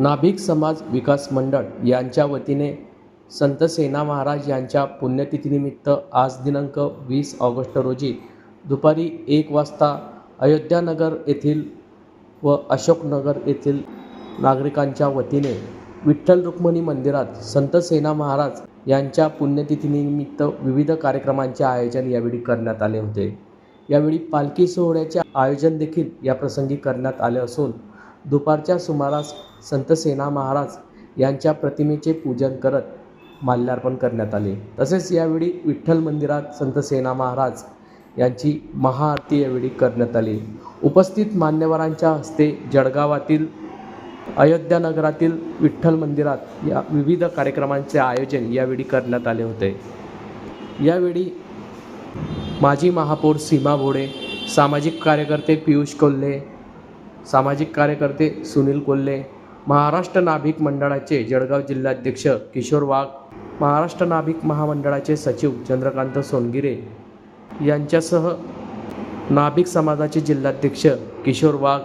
नाभिक समाज विकास मंडळ यांच्या वतीने संत सेना महाराज यांच्या पुण्यतिथीनिमित्त आज दिनांक वीस ऑगस्ट रोजी दुपारी एक वाजता अयोध्यानगर येथील व अशोकनगर येथील नागरिकांच्या वतीने विठ्ठल रुक्मिणी मंदिरात संत सेना महाराज यांच्या पुण्यतिथीनिमित्त विविध कार्यक्रमांचे आयोजन यावेळी करण्यात आले होते. यावेळी पालखी सोहळ्याचे आयोजन देखील या प्रसंगी करण्यात आले असून दुपारच्या सुमारास संतसेना महाराज यांच्या प्रतिमेचे पूजन करत माल्यार्पण करण्यात आले. तसेच यावेळी विठ्ठल मंदिरात संतसेना महाराज यांची महाआरती यावेळी करण्यात आली. उपस्थित मान्यवरांच्या हस्ते जळगावातील अयोध्यानगरातील विठ्ठल मंदिरात या विविध कार्यक्रमांचे आयोजन यावेळी करण्यात आले होते. यावेळी माजी महापौर सीमा भोडे सामाजिक कार्यकर्ते पियुष कोल्हे सामाजिक कार्यकर्ते सुनील कोल्हे महाराष्ट्र नाभिक मंडळाचे जळगाव जिल्हाध्यक्ष किशोर वाघ महाराष्ट्र नाभिक महामंडळाचे सचिव चंद्रकांत सोनगिरे यांच्यासह नाभिक समाजाचे जिल्हाध्यक्ष किशोर वाघ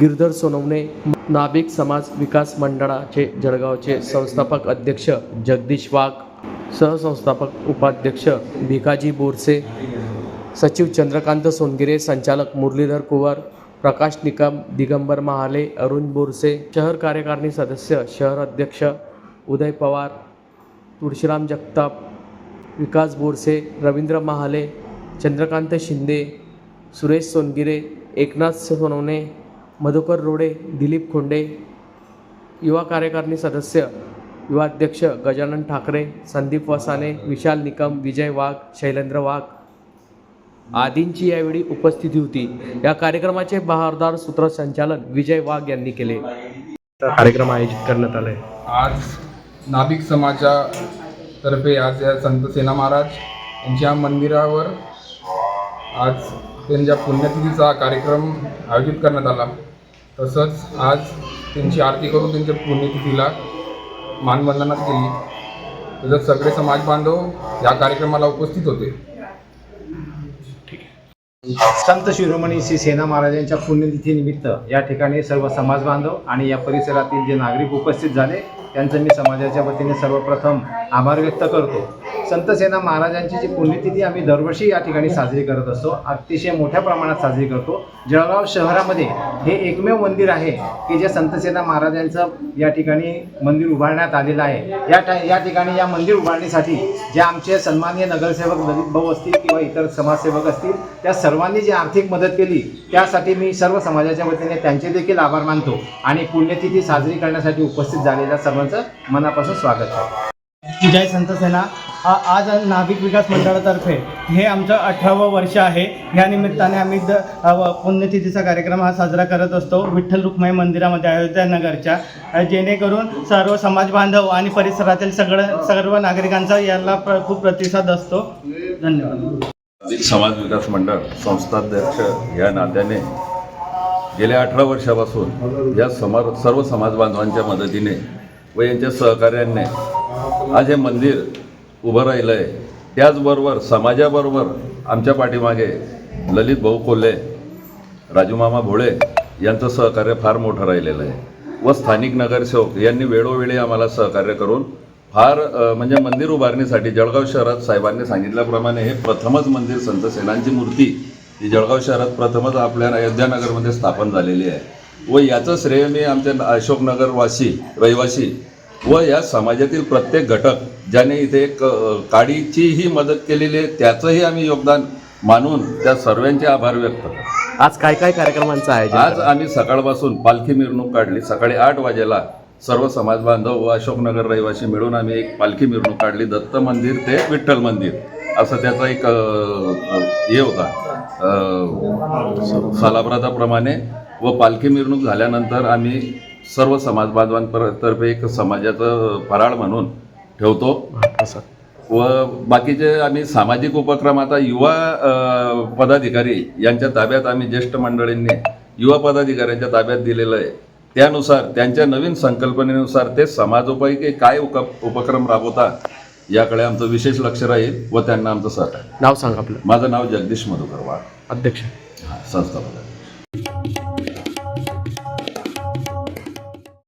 गिरधर सोनवणे नाभिक समाज विकास मंडळाचे जळगावचे संस्थापक अध्यक्ष जगदीश वाघ सहसंस्थापक उपाध्यक्ष भिकाजी बोरसे सचिव चंद्रकांत सोनगिरे संचालक मुरलीधर कुवर प्रकाश निकम दिगंबर महाले अरुण बोरसे शहर कार्यकारिणी सदस्य शहर अध्यक्ष उदय पवार तुळशीराम जगताप विकास बोरसे रवींद्र महाले चंद्रकांत शिंदे सुरेश सोनगिरे एकनाथ सोनवणे मधुकर रोडे दिलीप खोंडे युवा कार्यकारिणी सदस्य युवाध्यक्ष गजानन ठाकरे संदीप वसाने विशाल निकम विजय वाघ शैलेंद्र वाघ आदींची यावेळी उपस्थिती होती. या कार्यक्रमाचे बहारदार सूत्रसंचालन विजय वाघ यांनी केले. कार्यक्रम आयोजित करण्यात आलाय. आज नाभिक समाजातर्फे आज या संत सेना महाराज यांच्या मंदिरावर आज त्यांच्या पुण्यतिथीचा कार्यक्रम आयोजित करण्यात आला. तसंच आज त्यांची आरती करून त्यांच्या पुण्यतिथीला मानवंदना केली तसंच सगळे समाज बांधव या कार्यक्रमाला उपस्थित होते. संत शिरोमणी श्री सेना महाराजांच्या पुण्यतिथीनिमित्त या ठिकाणी सर्व समाज बांधव आणि या परिसरातील जे नागरिक उपस्थित झाले त्यांचं मी समाजाच्या वतीने सर्वप्रथम आभार व्यक्त करतो. संत सेना महाराजांची जी पुण्यतिथी आम्ही दरवर्षी या ठिकाणी साजरी करत असतो अतिशय मोठ्या प्रमाणात साजरी करतो. जळगाव शहरामध्ये हे एकमेव मंदिर आहे की जे संत सेना महाराजांचं या ठिकाणी मंदिर उभारण्यात आलेलं आहे. या या ठिकाणी या मंदिर उभारणीसाठी जे आमचे सन्माननीय नगरसेवक ललित भाऊ असतील किंवा इतर समाजसेवक असतील त्या सर्वांनी जी आर्थिक मदत केली त्यासाठी मी सर्व समाजाच्या वतीने त्यांचे देखील आभार मानतो आणि पुण्यतिथी साजरी करण्यासाठी उपस्थित झालेल्या सर्वांचं मनापासून स्वागत आहे जय संत सेना आज नाभिक विकास मंडळातर्फे हे आमचं अठरावं वर्ष आहे. या निमित्ताने आम्ही द व- पुण्यतिथीचा कार्यक्रम हा साजरा करत असतो. विठ्ठल रुक्माई मंदिरामध्ये अयोध्या नगरच्या. जेणेकरून सर्व समाज बांधव आणि परिसरातील सगळं सर्व नागरिकांचा याला प्र खूप प्रतिसाद असतो. धन्यवाद. समाज विकास मंडळ संस्थाध्यक्ष या नात्याने गेल्या अठरा वर्षापासून या समार सर्व समाज बांधवांच्या मदतीने व यांच्या सहकार्याने आज हे मंदिर उभं राहिलं आहे त्याचबरोबर समाजाबरोबर आमच्या पाठीमागे ललित भाऊ कोल्हे राजूमामा भोळे यांचं सहकार्य फार मोठं राहिलेलं आहे. व स्थानिक नगरसेवक यांनी वेळोवेळी आम्हाला सहकार्य करून फार म्हणजे मंदिर उभारणीसाठी जळगाव शहरात साहेबांनी सांगितल्याप्रमाणे हे प्रथमच मंदिर संत सेनांची मूर्ती ही जळगाव शहरात प्रथमच आपल्या अयोध्यानगरमध्ये स्थापन झालेली आहे. व याचं श्रेय मी आमच्या अशोकनगरवासी रहिवासी व या समाजातील प्रत्येक घटक ज्याने इथे एक काडीचीही मदत केलेली आहे त्याचंही आम्ही योगदान मानून त्या सर्वांचे आभार व्यक्त करतो. आज काय काय कार्यक्रमांचं आयोजन आज आम्ही सकाळपासून पालखी मिरवणूक काढली सकाळी आठ वाजेला सर्व समाज बांधव व अशोकनगर रहिवासी मिळून आम्ही एक पालखी मिरवणूक काढली दत्त मंदिर ते विठ्ठल मंदिर. असं त्याचा एक हे होता. अ, सालाप्रथाप्रमाणे व पालखी मिरवणूक झाल्यानंतर आम्ही सर्व समाज बांधवांतर्फे एक समाजाचं फराळ म्हणून ठेवतो. असं. व बाकीचे आम्ही सामाजिक उपक्रम आता युवा पदाधिकारी यांच्या ताब्यात आम्ही ज्येष्ठ मंडळींनी युवा पदाधिकाऱ्यांच्या ताब्यात दिलेलं आहे. त्यानुसार त्यांच्या नवीन संकल्पनेनुसार ते समाजोपयोगी काय उप उपक्रम राबवतात याकडे आमचं विशेष लक्ष राहील व त्यांना आमचं सहकार्य. नाव सांगा आपलं. माझं नाव जगदीश मधुकर वाघ. अध्यक्ष. संस्थापक.